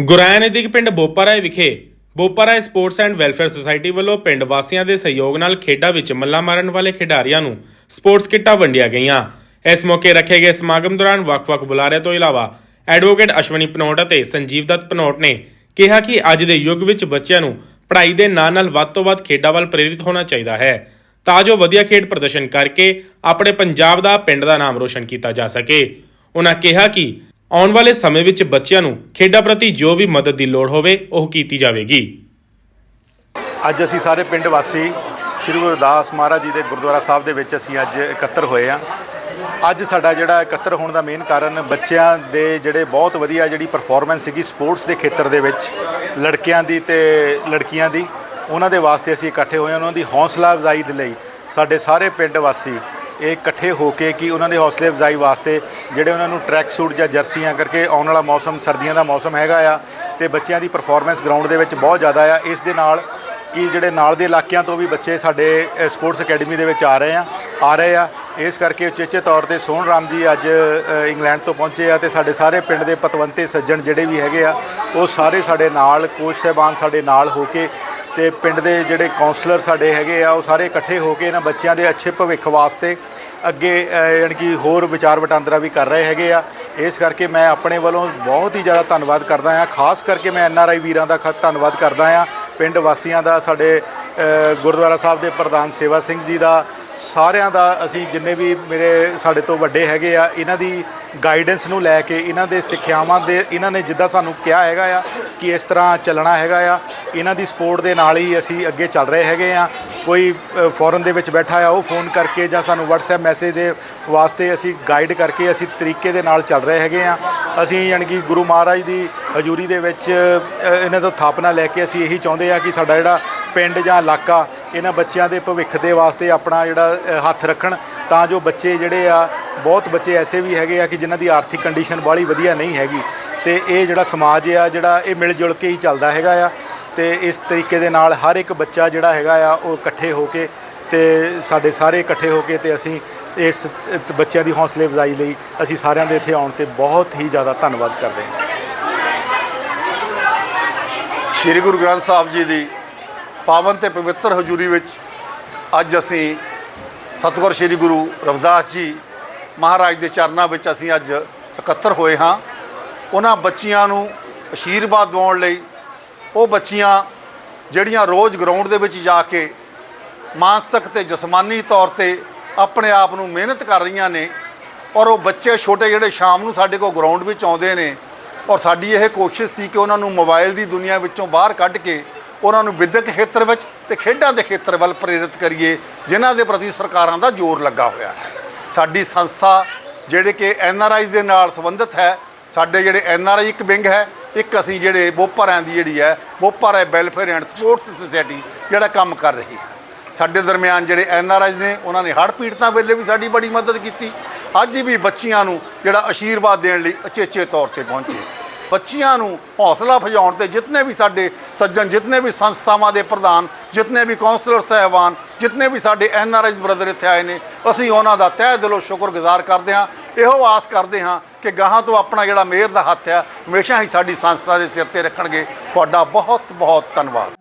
ਗੁਰਾਇਆ ਨਜ਼ਦੀਕ ਪਿੰਡ ਬੋਪਾਰਾਏ ਵਿਖੇ Boparai sports and welfare society ਵੱਲੋਂ ਪਿੰਡ ਵਾਸੀਆਂ ਦੇ ਸਹਿਯੋਗ ਨਾਲ ਖੇਡਾਂ ਵਿੱਚ ਮੱਲਾ ਮਾਰਨ ਵਾਲੇ ਖਿਡਾਰੀਆਂ ਨੂੰ ਸਪੋਰਟਸ ਕਿੱਟਾਂ ਵੰਡੀਆਂ ਗਈਆਂ। ਇਸ ਮੌਕੇ ਰੱਖੇ ਗਏ ਸਮਾਗਮ ਦੌਰਾਨ ਵੱਖ-ਵੱਖ ਬੁਲਾਰਿਆਂ ਤੋਂ ਇਲਾਵਾ ਐਡਵੋਕੇਟ ਅਸ਼ਵਨੀ ਪਨੋਟ ਅਤੇ ਸੰਜੀਵ ਦੱਤ ਪਨੋਟ ਨੇ ਕਿਹਾ ਕਿ ਅੱਜ ਦੇ ਯੁੱਗ ਵਿੱਚ ਬੱਚਿਆਂ ਨੂੰ ਪੜ੍ਹਾਈ ਦੇ ਨਾਲ-ਨਾਲ ਵੱਧ ਤੋਂ ਵੱਧ ਖੇਡਾਂ ਵੱਲ ਪ੍ਰੇਰਿਤ ਹੋਣਾ ਚਾਹੀਦਾ ਹੈ ਤਾਂ ਜੋ ਵਧੀਆ ਖੇਡ ਪ੍ਰਦਰਸ਼ਨ ਕਰਕੇ ਆਪਣੇ ਪੰਜਾਬ ਦਾ ਪਿੰਡ ਦਾ ਨਾਮ ਰੋਸ਼ਨ ਕੀਤਾ ਜਾ ਸਕੇ। ਉਹਨਾਂ ਕਿਹਾ ਕਿ ਆਉਣ ਵਾਲੇ ਸਮੇਂ ਵਿੱਚ ਬੱਚਿਆਂ ਨੂੰ ਖੇਡਾਂ ਪ੍ਰਤੀ ਜੋ ਵੀ ਮਦਦ ਦੀ ਲੋੜ ਹੋਵੇ, ਉਹ ਕੀਤੀ ਜਾਵੇਗੀ। ਅੱਜ ਅਸੀਂ ਸਾਰੇ ਪਿੰਡ ਵਾਸੀ ਸ਼੍ਰੀ ਗੁਰੂ ਰਵਿਦਾਸ ਮਹਾਰਾਜ ਜੀ ਦੇ ਗੁਰਦੁਆਰਾ ਸਾਹਿਬ ਦੇ ਵਿੱਚ ਅਸੀਂ ਅੱਜ ਇਕੱਤਰ ਹੋਏ ਆ ਅੱਜ ਸਾਡਾ ਜਿਹੜਾ ਇਕੱਤਰ ਹੋਣ ਦਾ ਮੇਨ ਕਾਰਨ ਬੱਚਿਆਂ ਦੇ ਜਿਹੜੇ ਬਹੁਤ ਵਧੀਆ ਜਿਹੜੀ ਪਰਫਾਰਮੈਂਸ ਸੀਗੀ ਸਪੋਰਟਸ ਦੇ ਖੇਤਰ ਦੇ ਵਿੱਚ, ਲੜਕਿਆਂ ਦੀ ਤੇ ਲੜਕੀਆਂ ਦੀ, ਉਹਨਾਂ ਦੇ ਵਾਸਤੇ ਅਸੀਂ ਇਕੱਠੇ ਹੋਏ ਹਾਂ। ਉਹਨਾਂ ਦੀ ਹੌਸਲਾ ਅਫਜ਼ਾਈ ਦੇ ਲਈ ਸਾਡੇ ਸਾਰੇ ਪਿੰਡ ਵਾਸੀ ਇਹ ਇਕੱਠੇ ਹੋ ਕੇ ਕਿ ਉਹਨਾਂ ਦੇ ਹੌਸਲੇ ਅਫਜ਼ਾਈ ਵਾਸਤੇ ਜਿਹੜੇ ਉਹਨਾਂ ਨੂੰ ਟਰੈਕ ਸੂਟ ਜਾਂ ਜਰਸੀਆਂ ਕਰਕੇ ਆਉਣ ਵਾਲਾ ਮੌਸਮ, ਸਰਦੀਆਂ ਦਾ ਮੌਸਮ ਹੈਗਾ ਆ ਤੇ ਬੱਚਿਆਂ ਦੀ ਪਰਫਾਰਮੈਂਸ ਗਰਾਊਂਡ ਦੇ ਵਿੱਚ ਬਹੁਤ ਜ਼ਿਆਦਾ ਆ। ਇਸ ਦੇ ਨਾਲ ਕਿ ਜਿਹੜੇ ਨਾਲ ਦੇ ਇਲਾਕਿਆਂ ਤੋਂ ਵੀ ਬੱਚੇ ਸਾਡੇ ਸਪੋਰਟਸ ਅਕੈਡਮੀ ਦੇ ਵਿੱਚ ਆ ਰਹੇ ਆ ਆ ਰਹੇ ਆ। ਇਸ ਕਰਕੇ ਉਚੇਚੇ ਤੌਰ ਤੇ ਸੋਹਣ ਰਾਮ ਜੀ ਅੱਜ ਇੰਗਲੈਂਡ ਤੋਂ ਪਹੁੰਚੇ ਆ ਤੇ ਸਾਡੇ ਸਾਰੇ ਪਿੰਡ ਦੇ ਪਤਵੰਤੇ ਸੱਜਣ ਜਿਹੜੇ ਵੀ ਹੈਗੇ ਆ, ਉਹ ਸਾਰੇ ਸਾਡੇ ਨਾਲ ਕੋਚ ਸਾਹਿਬਾਨ ਸਾਡੇ ਨਾਲ ਹੋ ਕੇ ਤੇ ਪਿੰਡ ਦੇ ਜਿਹੜੇ ਕਾਉਂਸਲਰ ਸਾਡੇ ਹੈਗੇ ਆ ਉਹ ਸਾਰੇ ਇਕੱਠੇ ਹੋ ਕੇ ਇਹਨਾਂ ਬੱਚਿਆਂ ਦੇ ਅੱਛੇ ਭਵਿੱਖ ਵਾਸਤੇ ਅੱਗੇ ਅ, ਯਾਨੀ ਕਿ ਹੋਰ ਵਿਚਾਰ ਵਟਾਂਦਰਾ ਵੀ ਕਰ ਰਹੇ ਹੈਗੇ ਆ। ਇਸ ਕਰਕੇ ਮੈਂ ਆਪਣੇ ਵੱਲੋਂ ਬਹੁਤ ਹੀ ਜ਼ਿਆਦਾ ਧੰਨਵਾਦ ਕਰਦਾ ਹਾਂ। ਖਾਸ ਕਰਕੇ ਮੈਂ ਆਈ ਵੀਰਾਂ ਦਾ ਖ ਧੰਨਵਾਦ ਕਰਦਾ ਹਾਂ। ਪਿੰਡ ਵਾਸੀਆਂ ਦਾ ਸਾਡੇ ਗੁਰਦੁਆਰਾ ਸਾਹਿਬ ਦੇ ਪ੍ਰਧਾਨ ਸੇਵਾ ਸਿੰਘ ਜੀ ਦਾ ਸਾਰਿਆਂ ਦਾ ਅਸੀਂ ਜਿੰਨੇ ਵੀ ਮੇਰੇ ਸਾਡੇ ਤੋਂ ਵੱਡੇ ਹੈਗੇ ਆ, ਇਹਨਾਂ ਦੀ ਗਾਈਡੈਂਸ ਨੂੰ ਲੈ ਕੇ ਇਹਨਾਂ ਦੇ ਸਿੱਖਿਆਵਾਂ ਦੇ, ਇਹਨਾਂ ਨੇ ਜਿੱਦਾਂ ਸਾਨੂੰ ਕਿਹਾ ਹੈਗਾ ਆ ਕਿ ਇਸ ਤਰ੍ਹਾਂ ਚੱਲਣਾ ਹੈਗਾ ਆ, ਇਹਨਾਂ ਦੀ ਸਪੋਰਟ ਦੇ ਨਾਲ ਹੀ ਅਸੀਂ ਅੱਗੇ ਚੱਲ ਰਹੇ ਹੈਗੇ ਆ। ਕੋਈ ਫੋਰਨ ਦੇ ਵਿੱਚ ਬੈਠਾ ਆ, ਉਹ ਫੋਨ ਕਰਕੇ ਜਾਂ ਸਾਨੂੰ WhatsApp ਮੈਸੇਜ ਦੇ ਵਾਸਤੇ ਅਸੀਂ ਗਾਈਡ ਕਰਕੇ ਅਸੀਂ ਤਰੀਕੇ ਦੇ ਨਾਲ ਚੱਲ ਰਹੇ ਹੈਗੇ ਆ। ਅਸੀਂ ਯਾਨੀ ਕਿ ਗੁਰੂ ਮਹਾਰਾਜ ਦੀ ਹਜ਼ੂਰੀ ਦੇ ਵਿੱਚ ਇਹਨਾਂ ਤੋਂ ਥਾਪਨਾ ਲੈ ਕੇ ਅਸੀਂ ਇਹੀ ਚਾਹੁੰਦੇ ਆ ਕਿ ਸਾਡਾ ਜਿਹੜਾ ਪਿੰਡ ਜਾਂ ਇਲਾਕਾ ਇਹਨਾਂ ਬੱਚਿਆਂ ਦੇ ਭਵਿੱਖ ਦੇ ਵਾਸਤੇ ਆਪਣਾ ਜਿਹੜਾ ਹੱਥ ਰੱਖਣ, ਤਾਂ ਜੋ ਬੱਚੇ ਜਿਹੜੇ ਆ, ਬਹੁਤ ਬੱਚੇ ਐਸੇ ਵੀ ਹੈਗੇ ਆ ਕਿ ਜਿਨ੍ਹਾਂ ਦੀ ਆਰਥਿਕ ਕੰਡੀਸ਼ਨ ਬਾਹਲੀ ਵਧੀਆ ਨਹੀਂ ਹੈਗੀ। ਤੇ ਇਹ ਜਿਹੜਾ ਸਮਾਜ ਆ, ਜਿਹੜਾ ਇਹ ਮਿਲ ਜੁਲ ਕੇ ਹੀ ਚੱਲਦਾ ਹੈਗਾ ਆ। ਤੇ ਇਸ ਤਰੀਕੇ ਦੇ ਨਾਲ ਹਰ ਇੱਕ ਬੱਚਾ ਜਿਹੜਾ ਹੈਗਾ ਆ, ਉਹ ਇਕੱਠੇ ਹੋ ਕੇ ਤੇ ਸਾਡੇ ਸਾਰੇ ਇਕੱਠੇ ਹੋ ਕੇ ਤੇ ਅਸੀਂ ਇਸ ਬੱਚਿਆਂ ਦੀ ਹੌਸਲੇ ਅਫਜ਼ਾਈ ਲਈ ਅਸੀਂ ਸਾਰਿਆਂ ਦੇ ਇੱਥੇ ਆਉਣ ਤੇ ਬਹੁਤ ਹੀ ਜ਼ਿਆਦਾ ਧੰਨਵਾਦ ਕਰਦੇ ਹਾਂ। ਸ੍ਰੀ ਗੁਰੂ ਗ੍ਰੰਥ ਸਾਹਿਬ ਜੀ ਦੀ ਪਾਵਨ ਤੇ ਪਵਿੱਤਰ ਹਜ਼ੂਰੀ ਵਿੱਚ ਅੱਜ ਅਸੀਂ ਸਤਿਗੁਰ ਸ੍ਰੀ ਗੁਰੂ ਰਵਿਦਾਸ ਜੀ ਮਹਾਰਾਜ ਦੇ ਚਰਨਾਂ ਵਿੱਚ ਅਸੀਂ ਅੱਜ ਇਕੱਤਰ ਹੋਏ ਹਾਂ। ਉਹਨਾਂ ਬੱਚੀਆਂ ਨੂੰ ਅਸ਼ੀਰਵਾਦ ਦਿਵਾਉਣ ਲਈ ਉਹ ਬੱਚੀਆਂ ਜਿਹੜੀਆਂ ਰੋਜ਼ ਗਰਾਊਂਡ ਦੇ ਵਿੱਚ ਜਾ ਕੇ ਮਾਨਸਿਕ ਤੇ ਜਿਸਮਾਨੀ ਤੌਰ ਤੇ ਆਪਣੇ ਆਪ ਨੂੰ ਮਿਹਨਤ ਕਰ ਰਹੀਆਂ ਨੇ ਔਰ ਉਹ ਬੱਚੇ ਛੋਟੇ ਜਿਹੜੇ ਸ਼ਾਮ ਨੂੰ ਸਾਡੇ ਕੋਲ ਗਰਾਊਂਡ ਵਿੱਚ ਆਉਂਦੇ ਨੇ ਔਰ ਸਾਡੀ ਇਹ ਕੋਸ਼ਿਸ਼ ਸੀ ਕਿ ਉਹਨਾਂ ਨੂੰ ਮੋਬਾਈਲ ਦੀ ਦੁਨੀਆ ਵਿੱਚੋਂ ਬਾਹਰ ਕੱਢ ਕੇ ਉਹਨਾਂ ਨੂੰ ਵਿਦਿਅਕ ਖੇਤਰ ਵਿੱਚ ਤੇ ਖੇਡਾਂ ਦੇ ਖੇਤਰ ਵੱਲ ਪ੍ਰੇਰਿਤ ਕਰੀਏ, ਜਿਨ੍ਹਾਂ ਦੇ ਪ੍ਰਤੀ ਸਰਕਾਰਾਂ ਦਾ ਜ਼ੋਰ ਲੱਗਾ ਹੋਇਆ ਹੈ। ਸਾਡੀ ਸੰਸਥਾ ਜਿਹੜੇ ਕਿ ਐਨ ਆਰ ਆਈ ਦੇ ਨਾਲ ਸੰਬੰਧਿਤ ਹੈ, ਸਾਡੇ ਜਿਹੜੇ ਐਨ ਆਰ ਆਈ ਇੱਕ ਵਿੰਗ ਹੈ, ਇੱਕ ਅਸੀਂ ਜਿਹੜੇ ਬੋਪਰਾਂ ਦੀ ਜਿਹੜੀ ਹੈ, Bopara welfare and sports society ਜਿਹੜਾ ਕੰਮ ਕਰ ਰਹੀ ਹੈ। ਸਾਡੇ ਦਰਮਿਆਨ ਜਿਹੜੇ ਐਨ ਆਰ ਆਈਜ਼ ਨੇ, ਉਹਨਾਂ ਨੇ ਹੜ੍ਹ ਪੀੜਤਾਂ ਵੇਲੇ ਵੀ ਸਾਡੀ ਬੜੀ ਮਦਦ ਕੀਤੀ। ਅੱਜ ਵੀ ਬੱਚੀਆਂ ਨੂੰ ਜਿਹੜਾ ਆਸ਼ੀਰਵਾਦ ਦੇਣ ਲਈ ਅਚੇਚੇ ਤੌਰ ਤੇ ਪਹੁੰਚੇ। ਬੱਚੀਆਂ ਨੂੰ ਹੌਸਲਾ ਫਜਾਉਣ ਤੇ ਜਿਤਨੇ ਵੀ ਸਾਡੇ ਸੱਜਣ, ਜਿਤਨੇ ਵੀ ਸੰਸਥਾਵਾਂ ਦੇ ਪ੍ਰਧਾਨ, ਜਿਤਨੇ ਵੀ ਕਾਉਂਸਲਰ ਸਹਿਬਾਨ, ਜਿਤਨੇ ਵੀ ਸਾਡੇ ਐਨ ਆਰ ਆਈ ਬ੍ਰਦਰ ਇੱਥੇ ਆਏ ਨੇ, ਅਸੀਂ ਉਹਨਾਂ ਦਾ ਤਹਿ ਦਿਲੋਂ ਸ਼ੁਕਰਗੁਜ਼ਾਰ ਕਰਦੇ ਹਾਂ। ਇਹੋ ਆਸ ਕਰਦੇ ਹਾਂ ਕਿ ਗਾਹਾਂ ਤੋਂ ਆਪਣਾ ਜਿਹੜਾ ਮਿਹਰ ਦਾ ਹੱਥ ਹੈ, ਹਮੇਸ਼ਾ ਹੀ ਸਾਡੀ ਸੰਸਥਾ ਦੇ ਸਿਰ ਤੇ ਰੱਖਣਗੇ। ਤੁਹਾਡਾ ਬਹੁਤ ਬਹੁਤ ਧੰਨਵਾਦ।